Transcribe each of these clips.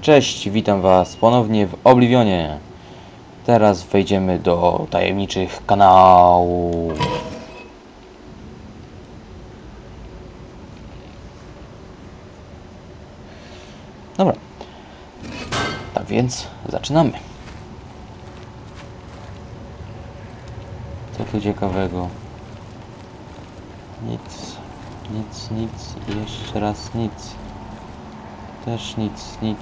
Cześć, witam Was ponownie w Oblivionie. Teraz wejdziemy do tajemniczych kanałów. Dobra. Tak więc zaczynamy. Co tu ciekawego? Nic, nic, nic jeszcze raz nic. Też nic, nic.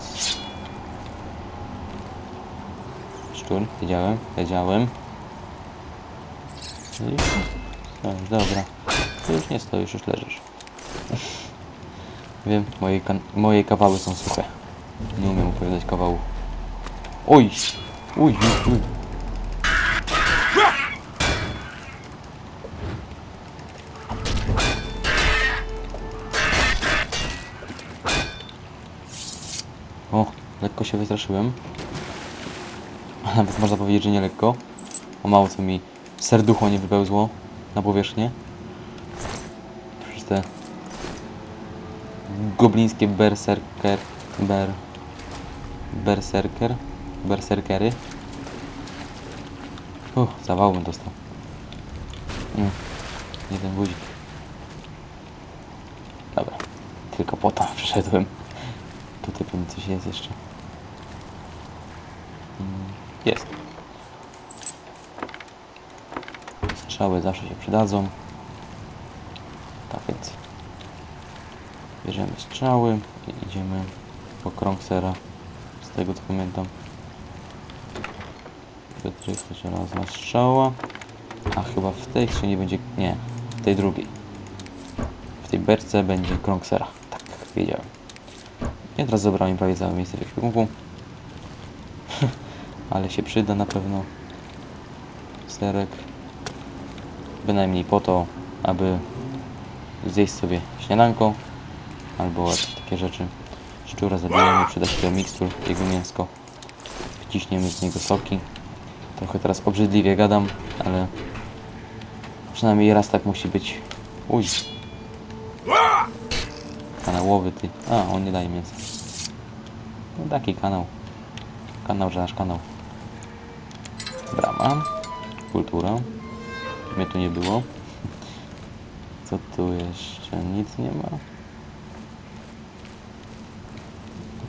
Szczur, wiedziałem, wiedziałem. No, dobra. To już nie stoisz, już leżysz. Wiem, moje, moje kawały są suche. Nie umiem opowiadać kawałów. Oj! Uj, uj. O, lekko się wystraszyłem. Nawet można powiedzieć, że nie lekko. O mało co mi serducho nie wypełzło na powierzchnię. Przez te goblińskie berserker... ber... berserker... berserkery. Uff, zawał bym dostał. Mm, nie ten guzik. Dobra, tylko po to przyszedłem. Tutaj pewnie coś jest jeszcze. Mm, Jest. Strzały zawsze się przydadzą. Tak więc bierzemy strzały i idziemy po krąg sera. Z tego co pamiętam. Wytrychać raz na strzała. A chyba w tej skrzyni będzie... Nie, w tej drugiej. W tej berce będzie krąg sera. Tak, wiedziałem. Ja teraz zabrałem prawie całe miejsce w ekwipunku. Ale się przyda na pewno. Serek. Bynajmniej po to, aby zjeść sobie śniadanko. Albo takie rzeczy. Szczura zabijemy, przyda się mikstur, jego mięsko. Wciśniemy z niego soki. Trochę teraz obrzydliwie gadam, ale przynajmniej raz tak musi być. Uj. Kanałowy ty. A, on nie daje mięsa. No taki kanał. Kanał, że nasz kanał. Brama. Kultura. Mnie tu nie było. Co tu jeszcze? Nic nie ma.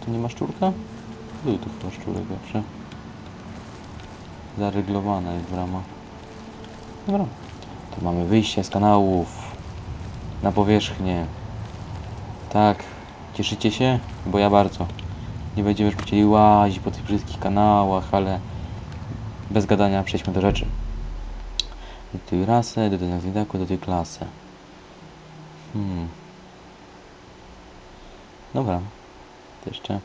Tu nie ma szczurka? Był tu chyba szczurek zawsze. Zaryglowana jest brama. Dobra. Tu mamy wyjście z kanałów. Na powierzchnię. Tak, cieszycie się? Bo ja bardzo. Nie będziemy już musieli łazić po tych wszystkich kanałach, ale bez gadania przejdźmy do rzeczy. Do tej rasy, do tej nazwidaku, do tej klasy. Hmm. Dobra. To jeszcze.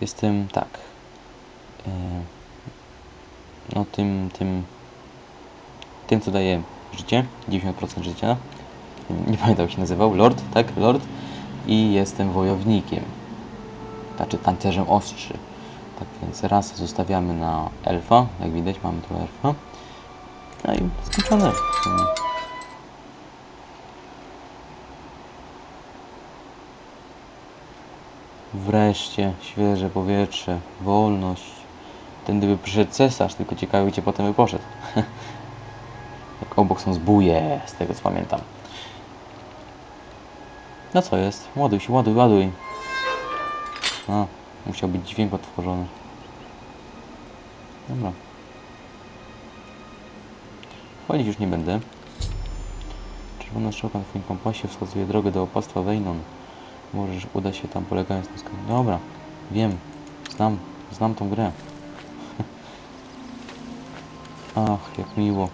Jestem tak. No tym, tym, tym co daje życie, 90% życia nie pamiętam jak się nazywał, Lord, tak? Lord. I jestem wojownikiem. Znaczy tancerzem ostrzy. Tak więc raz zostawiamy na elfa. Jak widać mamy tu elfa. No i skończone. Wreszcie świeże powietrze, wolność. Ten gdyby przyszedł cesarz, tylko ciekawy gdzie potem by poszedł. Jak obok są zbóje, z tego co pamiętam. No co jest? Ładuj się, ładuj, ładuj. A, musiał być dźwięk odtworzony. Dobra. Chodzić już nie będę. Czerwona strzałka na twoim kompasie wskazuje drogę do opactwa Wejnon. Możesz udać się tam polegając na skali. Dobra, wiem. Znam, znam tą grę. Ach, jak miło.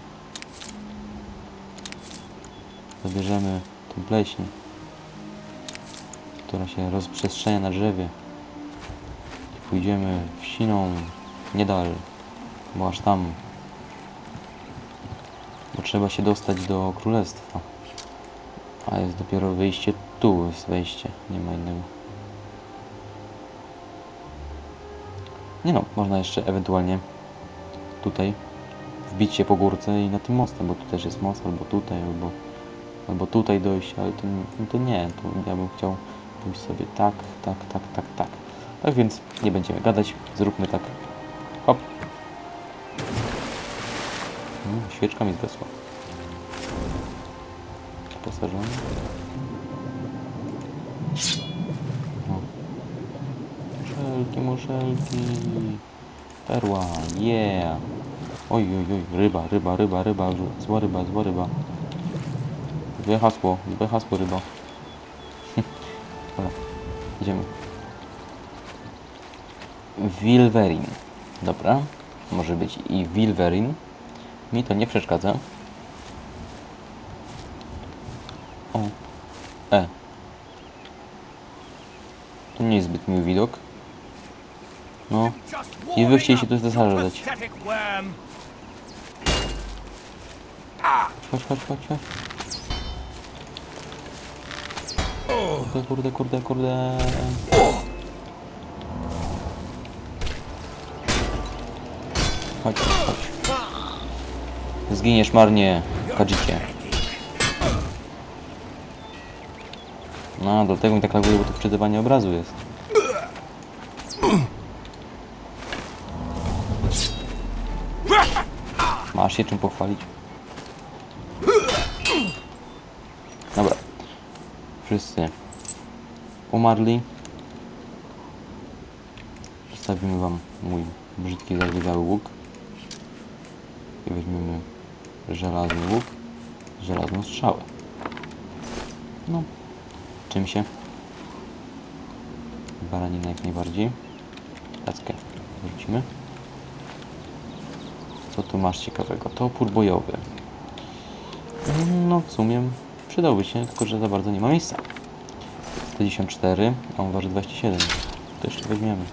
Zabierzemy tą pleśń która się rozprzestrzenia na drzewie. I pójdziemy w siną nie dal, bo aż tam. Bo trzeba się dostać do królestwa. A jest dopiero wyjście tu, jest wejście, nie ma innego. Nie no, można jeszcze ewentualnie tutaj wbić się po górce i na tym mostem, bo tu też jest most, albo tutaj, albo, albo tutaj dojść, ale to, to nie, to ja bym chciał pójść sobie tak, tak, tak, tak, tak. Tak więc nie będziemy gadać, zróbmy tak. Hop. Mm, świeczka mi zgasła. Posażony. O. Muszelki, muszelki. Perła, yeah. Oj, oj, oj, ryba, ryba, ryba, ryba, zła ryba, zła ryba. Złe hasło, złe hasło ryba. Dobra, idziemy. Wilverin. Dobra, może być i Wilverin. Mi to nie przeszkadza. O, e. To nie jest zbyt miły widok. No, I wy chcieliście tu zasażać. zasażać. chodź, chodź, chodź, chodź. Kurde, kurde, kurde, kurde. Chodź, chodź. Zginiesz marnie, kadzicie. No, do tego mi tak laguje, bo to wczytywanie obrazu jest. Masz się czym pochwalić. Wszyscy umarli. Przedstawimy wam mój brzydki, zagryzały łuk. I weźmiemy żelazny łuk, żelazną strzałę. No, czym się? Baranina jak najbardziej. Tackę wrzucimy. Co tu masz ciekawego? Topór bojowy. No, w sumie przydałby się, tylko że za bardzo nie ma miejsca. 154, a on waży 27. To jeszcze weźmiemy.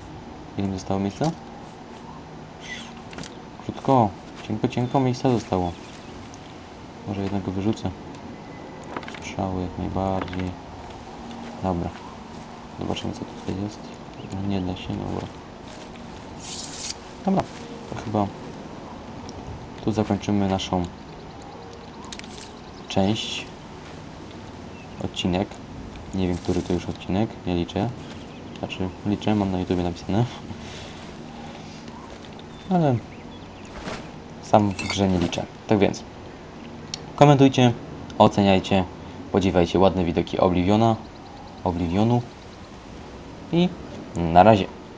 Ile mi zostało miejsca? Krótko, cienko, cienko miejsca zostało. Może jednego wyrzucę. Strzały jak najbardziej. Dobra. Zobaczymy co tutaj jest. No, nie da się, dobra. Dobra, to chyba tu zakończymy naszą część. Odcinek. Nie wiem, który to już odcinek, nie liczę. Znaczy, liczę, mam na YouTube napisane. Ale sam w grze nie liczę. Tak więc, komentujcie, oceniajcie, podziwiajcie ładne widoki Obliviona, Oblivionu i na razie.